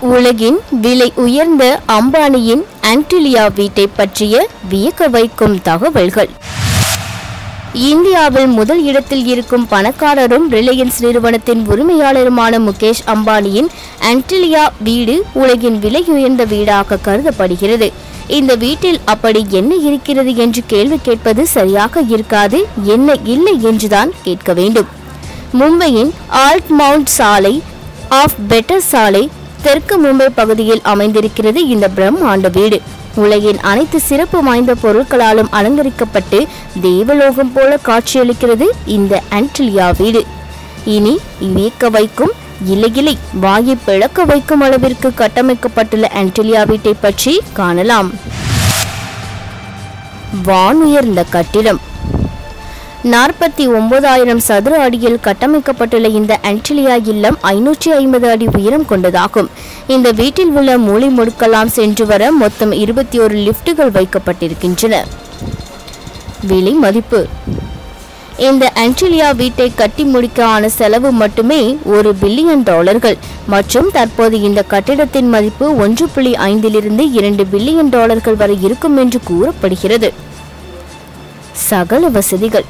உலகின் விலை உயர்ந்த அம்பானியின் ஆன்டிலியா வீட்டை பற்றிய வியக்க வைக்கும் தகவல்கள். இந்தியாவில் முதல் இடத்தில் இருக்கும் பணக்காரரும் ரிலையன்ஸ் நிறுவனத்தின் உரிமையாளருமான முகேஷ் அம்பானியின் ஆன்டிலியா வீடு உலகின் விலை உயர்ந்த வீடாக கருதப்படுகிறது. இந்த வீட்டில் அப்படி என்ன இருக்கிறது என்று கேள்வி கேட்பது சரியாக இருக்காது என்ன இல்லை என்றுதான் கேட்க வேண்டும். மும்பையின் ஆல்ட் மவுண்ட் சாலை ஆஃப் பெட்டர் சாலை தெற்கு மும்பை பகுதியில் அமைந்திருக்கிறது இந்த பிரம்மாண்ட வீடு. உலகின் அனைத்து சிறப்பு வாய்ந்த பொருட்களாலும் அலங்கரிக்கப்பட்டு தேவலோகம் போல காட்சியளிக்கிறது இந்த ஆன்டிலியா வீடு. இனி வியக்க வைக்கும் இல்லை வாயை பிளக்க வைக்கும் அளவிற்கு கட்டமைக்கப்பட்டுள்ள ஆன்டிலியா வீட்டை பற்றி காணலாம். வானுயர்ந்த கட்டிடம். நாற்பத்தி ஒன்பதாயிரம் சதுர அடியில் கட்டமைக்கப்பட்டுள்ள இந்த ஆன்டிலியா இல்லம் ஐநூற்றி ஐம்பது அடி உயரம் கொண்டதாகும். இந்த வீட்டில் உள்ள மூளை முடுக்கலாம் சென்று வர மொத்தம் இருபத்தி ஒரு லிஃப்ட்டுகள் வைக்கப்பட்டிருக்கின்றன. விலை மதிப்பு. இந்த ஆன்டிலியா வீட்டை கட்டி முடிக்க ஆன செலவு மட்டுமே ஒரு பில்லியன் டாலர்கள் மற்றும் தற்போது இந்த கட்டிடத்தின் மதிப்பு ஒன்று புள்ளி ஐந்திலிருந்து இரண்டு பில்லியன் டாலர்கள் வரை இருக்கும் என்று கூறப்படுகிறது. சகல வசதிகள்.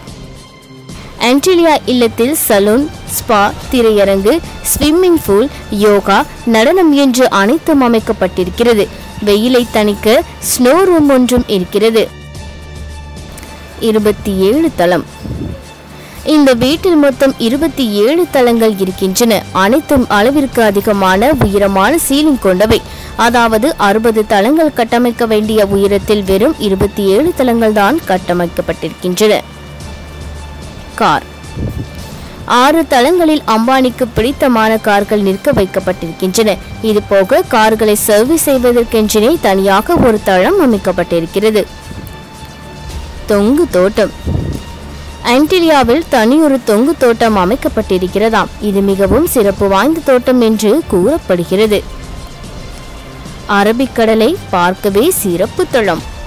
ஆன்டிலியா இல்லத்தில் சலூன் ஸ்பா திரையரங்கு ஸ்விம்மிங் பூல் யோகா நடனம் என்று அனைத்தும் அமைக்கப்பட்டிருக்கிறது. வெயிலை தணிக்க ஸ்னோ ரூம் ஒன்றும் இருக்கிறது. இருபத்தி ஏழு தளம். இந்த வீட்டில் மொத்தம் இருபத்தி ஏழு தளங்கள் இருக்கின்றன. அனைத்தும் அளவிற்கு அதிகமான உயரமான சீலிங் கொண்டவை. அதாவது அறுபது தளங்கள் கட்டமைக்க வேண்டிய உயரத்தில் வெறும் இருபத்தி ஏழு தளங்கள் தான் கட்டமைக்கப்பட்டிருக்கின்றன. கார். ஆறு தளங்களில் அம்பானிக்கு பிடித்தமான கார்கள் நிற்க வைக்கப்பட்டிருக்கின்றன. இதுபோக கார்களை சர்வீஸ் செய்வதற்கென்றே தனியாக ஒரு தளம் அமைக்கப்பட்டிருக்கிறது. தொங்கு தோட்டம். ஆன்டிரியாவில் தனியொரு தொங்கு தோட்டம் அமைக்கப்பட்டிருக்கிறதாம். இது மிகவும் சிறப்பு வாய்ந்த தோட்டம் என்று கூறப்படுகிறது. அரபிக்கடலை பார்க்கவே சிறப்பு தளம்.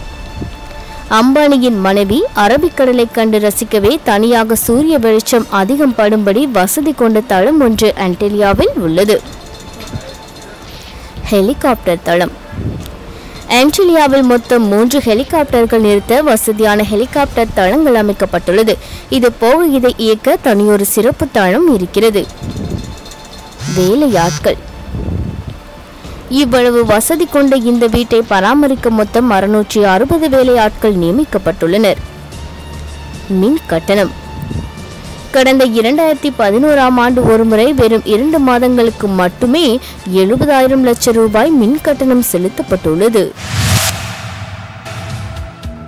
அம்பானியின் மனைவி அரபிக்கடலை கண்டு ரசிக்கவே தனியாக சூரிய வெளிச்சம் அதிகம் படும்படி வசதி கொண்ட தளம் ஒன்று ஆன்டெலியாவில் உள்ளது. ஹெலிகாப்டர் தளம். ஆன்டிலியாவில் மொத்தம் மூன்று ஹெலிகாப்டர்கள் நிறுத்த வசதியான ஹெலிகாப்டர் தளங்கள் அமைக்கப்பட்டுள்ளது. இது போக இதை இயக்க தனியொரு சிறப்பு தளம் இருக்கிறது. வேலையாட்கள். இவ்வளவு வசதி கொண்ட இந்த வீட்டை பராமரிக்க மொத்தம் அறுநூற்றி அறுபது வேலையாட்கள் நியமிக்கப்பட்டுள்ளனர். மின் கட்டணம். கடந்த இரண்டாயிரத்தி பதினோராம் ஆண்டு ஒருமுறை வெறும் இரண்டு மாதங்களுக்கு மட்டுமே எழுபதாயிரம் லட்சம் ரூபாய் மின் கட்டணம் செலுத்தப்பட்டுள்ளது.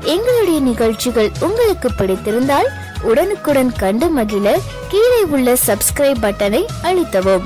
எங்களுடைய நிகழ்ச்சிகள் உங்களுக்கு பிடித்திருந்தால் உடனுக்குடன் கண்டு மகிழ கீழே உள்ள சப்ஸ்கிரைப் பட்டனை அழுத்தவும்.